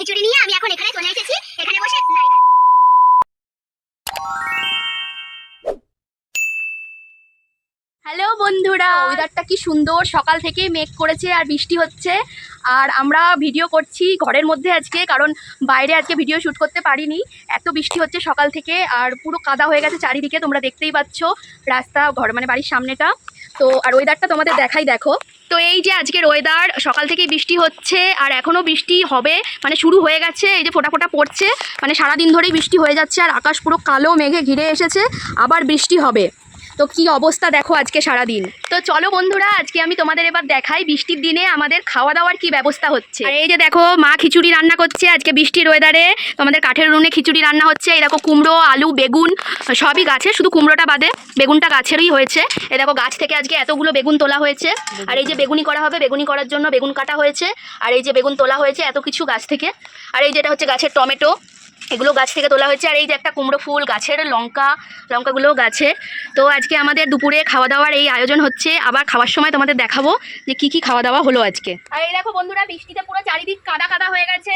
খিচুড়ি নিয়ে আমি এখন এখানে চলে এসেছি। এখানে বসে হ্যালো বন্ধুরা ওয়েদারটা কি সুন্দর? সকাল থেকে মেঘ করেছে আর বৃষ্টি হচ্ছে। আর আমরা ভিডিও করছি ঘরের মধ্যে আজকে কারণ বাইরে আজকে ভিডিও শ্যুট করতে পারিনি। এত বৃষ্টি হচ্ছে সকাল থেকে আর পুরো কাদা হয়ে গেছে চারিদিকে তোমরা দেখতেই পাচ্ছ। রাস্তা ঘর মানে বাড়ির সামনেটা। তো, আর ওয়েদারটা তোমাদের দেখাই, দেখো। তো এই যে আজকের ওয়েদার সকাল থেকেই বৃষ্টি হচ্ছে, আর এখনও বৃষ্টি হবে মানে শুরু হয়ে গেছে, এই যে ফোটা ফোটা পড়ছে মানে সারাদিন ধরেই বৃষ্টি হয়ে যাচ্ছে, আর আকাশ পুরো কালো, মেঘে ঘিরে এসেছে, আবার বৃষ্টি হবে। তো কি অবস্থা দেখো আজকে সারাদিন? তো চলো বন্ধুরা, আজকে আমি তোমাদের এবার দেখাই বৃষ্টির দিনে আমাদের খাওয়া দাওয়ার কি ব্যবস্থা হচ্ছে। আর এই যে দেখো, মা খিচুড়ি রান্না করছে আজকে বৃষ্টির ওয়েদারে তোমাদের কাঠের উনুনে খিচুড়ি রান্না হচ্ছে। এই দেখো, কুমড়ো, আলু, বেগুন, সবই গাছে, শুধু কুমড়োটা বাদে বেগুনটা গাছেরই হয়েছে। এই দেখো, গাছ থেকে আজকে এতগুলো বেগুন তোলা হয়েছে। আর এই যে বেগুনি করা হবে, বেগুনি করার জন্য বেগুন কাটা হয়েছে। আর এই যে বেগুন তোলা হয়েছে এত কিছু গাছ থেকে। আর এই যেটা হচ্ছে গাছের টমেটো এগুলো গাছ থেকে তোলা হয়েছে। আর এই যে একটা কুমড়ো ফুল গাছের লঙ্কা লঙ্কাগুলো গাছে। তো আজকে আমাদের দুপুরে খাওয়া দাওয়ার এই আয়োজন হচ্ছে। আবার খাওয়ার সময় তোমাদের দেখাবো যে কি কি খাওয়া দাওয়া হলো আজকে। আর এই দেখো বন্ধুরা বৃষ্টিতে পুরো চারিদিক কাদা কাদা হয়ে গেছে।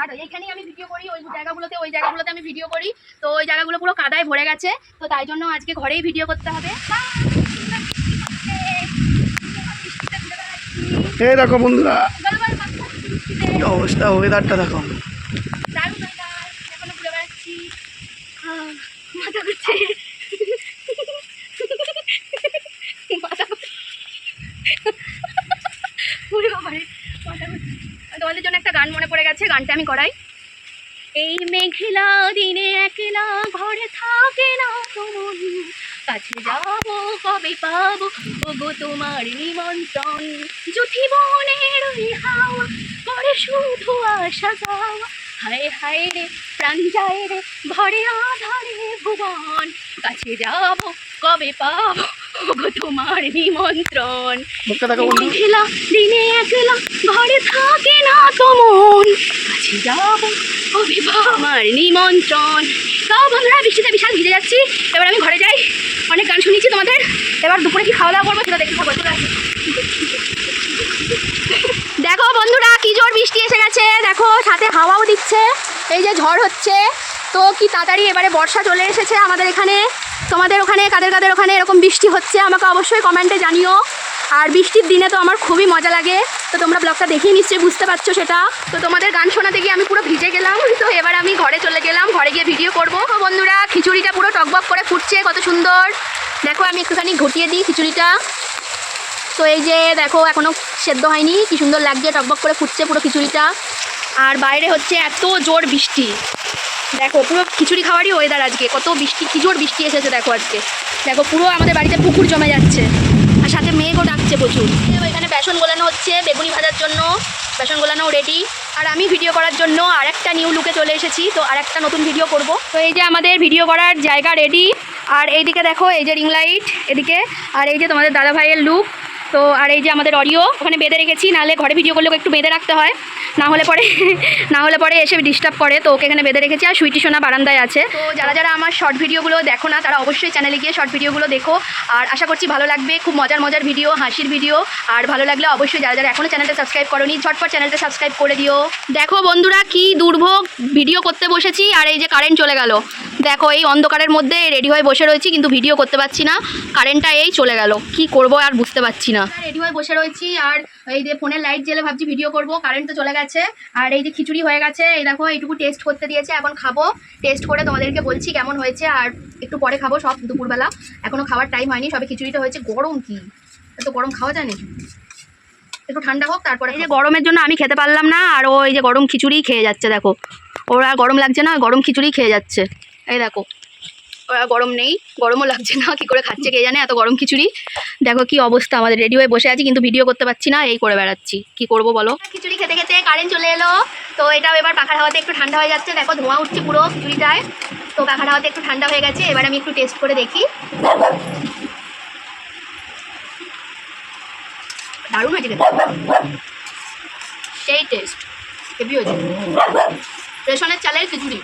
আর এইখানেই আমি ভিডিও করি ওই জায়গাগুলোতে ওই জায়গাগুলোতে আমি ভিডিও করি। তো ওই জায়গাগুলো পুরো কাদায় ভরে গেছে। তো তাই জন্য আজকে ঘরেই ভিডিও করতে হবে। এই দেখো বন্ধুরা অবস্থা ওয়েদারটা দেখো দারুণ weather, এখনও ঘুরে বেড়াচ্ছি আহ, মাথা ঘুরছে মাথা ঘুরছে। ওরে বাবারে, মাথা ঘুরছে। তোমাদের জন্য একটা গান মনে পড়ে গেছে গানটা আমি করাই। এই মেঘলা দিনে একলা ঘরে থাকে না তোমার কাছে যাব, কবে পাবো? ওগো তোমার নিমন্ত্রণ। জুথি বনের হাওয়া করে শুধু আসা যাওয়া। হায় হায় রে, প্রাণ যায় রে ঘরে আধারে ভুবন। কাছে যাব, কবে পাবো? ওগো তোমার নিমন্ত্রণ দেখো মেঘলা দিনে একলা ঘরে থাকে না তো মন কাছে যাব আমার নিমন্ত্রণ সব বন্ধুরা বৃষ্টিতে বিশাল ভিজে যাচ্ছি। এবার আমি ঘরে যাই। অনেক গান শুনেছি তোমাদের। এবার দুপুরে কি খাওয়া দাওয়া করব সেটা দেখতে থাকব চলে দেখো বন্ধুরা কি জোর বৃষ্টি এসে গেছে। দেখো সাথে হাওয়াও দিচ্ছে। এই যে ঝড় হচ্ছে। তো কি তাড়াতাড়ি এবারে বর্ষা চলে এসেছে আমাদের এখানে। তোমাদের ওখানে, কাদের কাদের ওখানে এরকম বৃষ্টি হচ্ছে, আমাকে অবশ্যই কমেন্টে জানিও। আর বৃষ্টির দিনে তো আমার খুবই মজা লাগে, তো তোমরা ব্লগটা দেখেই নিশ্চয়ই বুঝতে পারছ সেটা। তো তোমাদের গান শোনাতে গিয়ে আমি পুরো ভিজে গেলাম, তো এবার আমি ঘরে চলে গেলাম, ঘরে গিয়ে ভিডিও করব। বন্ধুরা, খিচুড়িটা পুরো টকবক করে ফুটছে, কত সুন্দর। দেখো, আমি একটুখানি ঘটিয়ে দিই খিচুড়িটা। তো এই যে, দেখো এখনও সেদ্ধ হয়নি, কি সুন্দর লাগছে, টকবক করে ফুটছে পুরো খিচুড়িটা। আর বাইরে হচ্ছে এত জোর বৃষ্টি। দেখো, পুরো খিচুড়ি খাওয়ারই ওয়েদার আজকে। কত বৃষ্টি, কি জোর বৃষ্টি এসেছে দেখো আজকে। দেখো, পুরো আমাদের বাড়িতে পুকুর জমে যাচ্ছে। আর সাথে মেঘও ডাকছে প্রচুর। এখানে বেসন গোলানো হচ্ছে, বেগুনি ভাজার জন্য। বেসন গোলানো রেডি আর আমি ভিডিও করার জন্য আরেকটা নিউ লুকে চলে এসেছি। তো আরেকটা নতুন ভিডিও করব। তো এই যে আমাদের ভিডিও করার জায়গা রেডি আর এইদিকে দেখো, এই যে রিং লাইট এদিকে। আর এই যে তোমাদের দাদা ভাইয়ের লুক তো আর এই যে আমাদের অডিও, ওখানে বেঁধে রেখেছি, নাহলে ঘরে ভিডিও করলে একটু বেঁধে রাখতে হয়। না হলে পরে, না হলে পরে এসে ডিস্টার্ব করে, তো ওকে এখানে বেঁধে রেখেছি আর সুইটি সোনা বারান্দায় আছে। তো যারা যারা আমার শর্ট ভিডিওগুলো দেখো না, তারা অবশ্যই চ্যানেলে গিয়ে শর্ট ভিডিওগুলো দেখো। আর আশা করছি ভালো লাগবে, খুব মজার মজার ভিডিও হাসির ভিডিও আর ভালো লাগলে অবশ্যই যারা যারা এখনও চ্যানেলটা সাবস্ক্রাইব করোনি, ঝটপট চ্যানেলটা সাবস্ক্রাইব করে দিও। দেখো বন্ধুরা, কি দুর্ভোগ ভিডিও করতে বসেছি, আর এই যে কারেন্ট চলে গেল। দেখো এই অন্ধকারের মধ্যে রেডি হয়ে বসে রয়েছি কিন্তু ভিডিও করতে পারছি না। কারেন্টটা এই চলে গেল। কি করব আর বুঝতে পারছি না। রেডি হয়ে বসে রয়েছি আর এই যে ফোনের লাইট জেলে ভাবছি ভিডিও করব কারেন্ট তো চলে গেছে। আর এই যে খিচুড়ি হয়ে গেছে এই দেখো এইটুকু টেস্ট করতে দিয়েছে এখন খাব। টেস্ট করে তোমাদেরকে বলছি কেমন হয়েছে আর একটু পরে খাব সব দুপুরবেলা। এখনও খাওয়ার টাইম হয়নি সবে খিচুড়িটা হয়েছে গরম কি? এত গরম খাওয়া যায় নাকি? একটু ঠান্ডা হোক তারপরে এই যে গরমের জন্য আমি খেতে পারলাম না আর ও এই যে গরম খিচুড়ি খেয়ে যাচ্ছে দেখো। ওরা আর গরম লাগছে না গরম খিচুড়ি খেয়ে যাচ্ছে। এই দেখো, ওর গরম নেই, গরমও লাগছে না, কি করে খাচ্ছে কে জানে, এত গরম খিচুড়ি। দেখো কি অবস্থা, আমাদের রেডি হয়ে বসে আছি, কিন্তু ভিডিও করতে পারছি না, এই করে বেড়াচ্ছি। কি করব বলো? খিচুড়ি খেতে খেতে কারেন্ট চলে এলো, তো এটাও এবার পাখার হাওয়াতে একটু ঠান্ডা হয়ে যাচ্ছে। দেখো ধোঁয়া উঠছে পুরো খিচুড়িটায়। তো পাখার হাওয়াতে একটু ঠান্ডা হয়ে গেছে, এবার আমি একটু টেস্ট করে দেখি। দারুণ হয়েছে সেই টেস্ট হেভি হয়েছে। রেশনের চালের খিচুড়ি।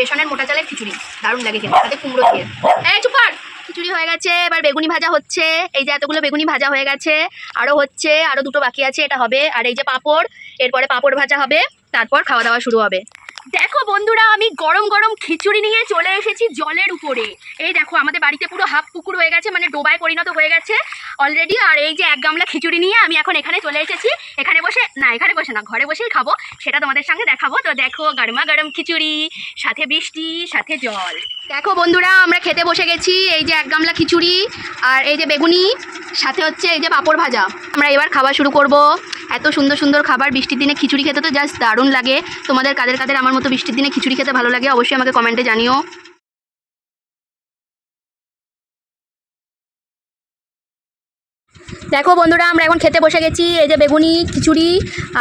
রেশনের মোটা চালের খিচুড়ি। দারুণ লাগে খেতে তাতে কুমড়ো দিয়ে। এই চুপার খিচুড়ি হয়ে গেছে, এবার বেগুনি ভাজা হচ্ছে। এই যে এতগুলো বেগুনি ভাজা হয়ে গেছে আরও হচ্ছে আরও দুটো বাকি আছে, এটা হবে। আর এই যে পাঁপড়, এরপরে পাঁপড় ভাজা হবে, তারপর খাওয়া দাওয়া শুরু হবে। দেখো বন্ধুরা, আমি গরম গরম খিচুড়ি নিয়ে চলে এসেছি জলের উপরে। এই দেখো, আমাদের বাড়িতে পুরো হাফ পুকুর হয়ে গেছে মানে ডোবায় পরিণত হয়ে গেছে অলরেডি আর এই যে এক গামলা খিচুড়ি নিয়ে আমি এখন এখানে চলে এসেছি। এখানে বসে, না, এখানে বসে না, ঘরে বসেই খাব, সেটা তোমাদের সঙ্গে দেখাবো। তো দেখো, গরমা গরম খিচুড়ি, সাথে বৃষ্টি, সাথে জল। দেখো বন্ধুরা, আমরা খেতে বসে গেছি, এই যে এক গামলা খিচুড়ি আর এই যে বেগুনি, সাথে হচ্ছে এই যে পাঁপড় ভাজা। আমরা এবার খাওয়া শুরু করব। এত সুন্দর সুন্দর খাবার বৃষ্টির দিনে খিচুড়ি খেতে তো জাস্ট দারুণ লাগে। তোমাদের কাদের কাদের আমার মতো বৃষ্টির দিনে খিচুড়ি খেতে ভালো লাগে অবশ্যই আমাকে কমেন্টে জানিও। দেখো বন্ধুরা, আমরা এখন খেতে বসে গেছি, এই যে বেগুনি, খিচুড়ি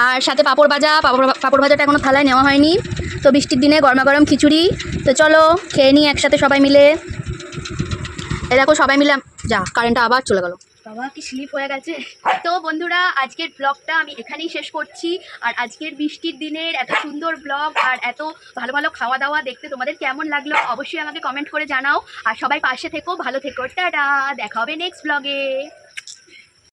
আর সাথে পাঁপড় ভাজা। পাপড় পাঁপড় ভাজাটা এখনও থালায় নেওয়া হয়নি। তো বৃষ্টির দিনে গরমা গরম খিচুড়ি। তো চলো, খেয়ে নিই একসাথে সবাই মিলে। এ দেখো সবাই মিলে যা কারেন্টটা আবার চলে গেল। বাবা কি স্লিপ হয়ে গেছে? তো বন্ধুরা আজকের ব্লগটা আমি এখানেই শেষ করছি। আর আজকের বৃষ্টির দিনের এত সুন্দর ব্লগ আর এত ভালো ভালো খাওয়া দাওয়া দেখতে তোমাদের কেমন লাগল অবশ্যই আমাকে কমেন্ট করে জানাও। আর সবাই পাশে থেকো ভালো থেকো। টাটা! দেখা হবে নেক্সট ব্লগে